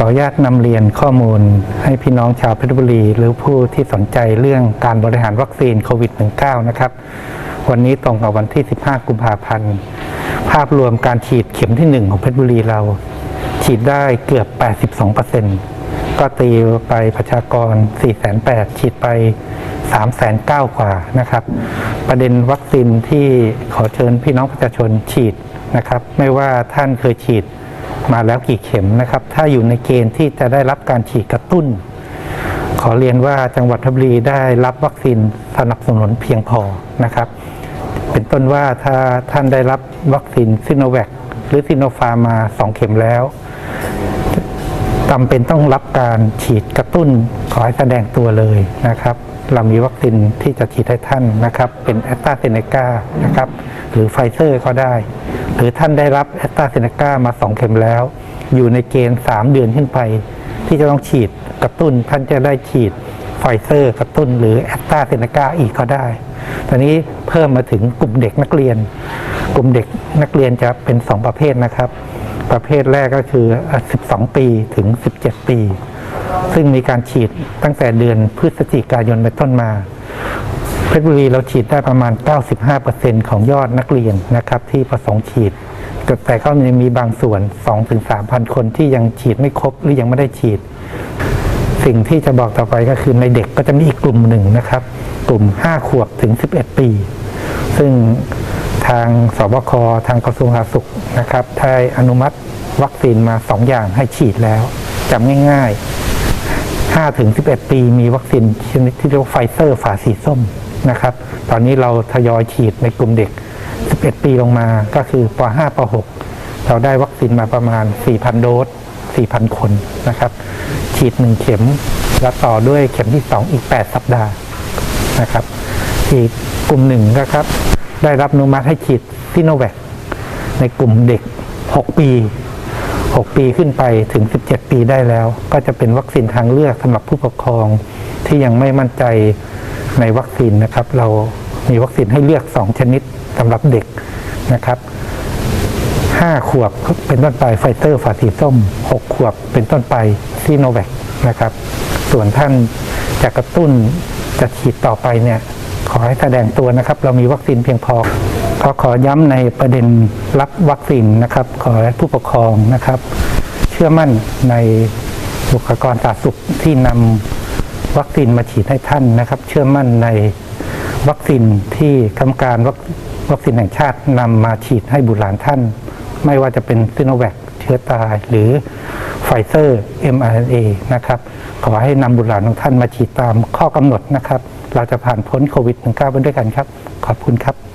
ออนุญาตนำเรียนข้อมูลให้พี่น้องชาวเพชรบุรี หรือผู้ที่สนใจเรื่องการบริหารวัคซีนโควิด -19 นะครับ วันนี้ตรงกับวันที่ 15 กุมภาพันธ์ ภาพรวมการฉีดเข็มที่ 1 ของเพชรบุรีเรา ฉีดได้เกือบ 82%ก็ตีไปประชากร 4 8 0 0 0ฉีดไป309,000กว่านะครับ ประเด็นวัคซีนที่ขอเชิญพี่น้องประชาชนฉีดนะครับ ไม่ว่าท่านเคยฉีด มาแล้วกี่เข็มนะครับ ถ้าอยู่ในเกณฑ์ที่จะได้รับการฉีดกระตุ้น ขอเรียนว่าจังหวัดเพชรบุรีได้รับวัคซีนสนับสนุนเพียงพอนะครับ เป็นต้นว่าถ้าท่านได้รับวัคซีนซิโนแวคหรือซิโนฟาร์มมา 2 เข็มแล้วจำเป็นต้องรับการฉีดกระตุ้นขอให้แสดงตัวเลยนะครับ เรามีวัคซีนที่จะฉีดให้ท่านนะครับ เป็นแอสตราเซเนกานะครับ หรือไฟเซอร์ก็ได้ หรือท่านได้รับแอสตราเซเนกามา 2 เข็มแล้ว อยู่ในเกณฑ์ 3 เดือนขึ้นไป ที่จะต้องฉีดกระตุ้น ท่านจะได้ฉีดไฟเซอร์กระตุ้นหรือแอสตราเซเนกาอีกก็ได้ ตอนนี้เพิ่มมาถึงกลุ่มเด็กนักเรียน กลุ่มเด็กนักเรียนจะเป็น 2 ประเภทนะครับ ประเภทแรกก็คือ 12 ปีถึง 17 ปี ซึ่งมีการฉีดตั้งแต่เดือนพฤศจิกายนเป็นต้นมา เพชรบุรีเราฉีดได้ประมาณ 95%ของยอดนักเรียนนะครับที่ประสงค์ฉีด แต่ก็ยังมีบางส่วน 2-3,000 คนที่ยังฉีดไม่ครบหรือยังไม่ได้ฉีด สิ่งที่จะบอกต่อไปก็คือในเด็กก็จะมีอีกกลุ่มหนึ่งนะครับ กลุ่ม 5 ขวบถึง 11 ปี ซึ่งทางสบคทางกระทรวงสาธารณสุขนะครับได้อนุมัติวัคซีนมา 2 อย่างให้ฉีดแล้วจำง่ายๆ5ถึง11 ปีมีวัคซีนชนิดที่เรียกว่าไฟเซอร์ฝาสีส้ม นะครับ ตอนนี้เราทยอยฉีดในกลุ่มเด็ก 11 ปีลงมาก็คือป .5 ป .6 เราได้วัคซีนมาประมาณ 4,000 โดส 4,000 คนนะครับ ฉีด 1 เข็ม แล้วต่อด้วยเข็มที่ 2 อีก 8 สัปดาห์นะครับ อีกกลุ่มหนึ่งนะครับ ได้รับอนุมัติให้ฉีดซิโนแวคในกลุ่มเด็ก 6 ปี 6 ปีขึ้นไปถึง 17 ปีได้แล้ว ก็จะเป็นวัคซีนทางเลือกสำหรับผู้ปกครองที่ยังไม่มั่นใจ ในวัคซีนนะครับ เรามีวัคซีนให้เลือก 2 ชนิดสำหรับเด็กนะครับ 5 ขวบเป็นต้นไปไฟเตอร์ฝาสีส้ม 6 ขวบเป็นต้นไปซีโนแวคนะครับ ส่วนท่านจะกระตุ้นจะฉีดต่อไปเนี่ย ขอให้แสดงตัวนะครับ เรามีวัคซีนเพียงพอก็ขอย้ำในประเด็นรับวัคซีนนะครับ ขอให้ผู้ปกครองนะครับ เชื่อมั่นในบุคลากรสาธารณสุขที่นำ วัคซีนมาฉีดให้ท่านนะครับ เชื่อมั่นในวัคซีนที่กรรมการวัคซีนแห่งชาตินำมาฉีดให้บุตรหลานท่าน ไม่ว่าจะเป็นซิโนแวคเชื้อตายหรือไฟเซอร์ mRNA นะครับ ขอให้นำบุตรหลานของท่านมาฉีดตามข้อกำหนดนะครับ เราจะผ่านพ้นโควิด -19 ไปด้วยกันครับ ขอบคุณครับ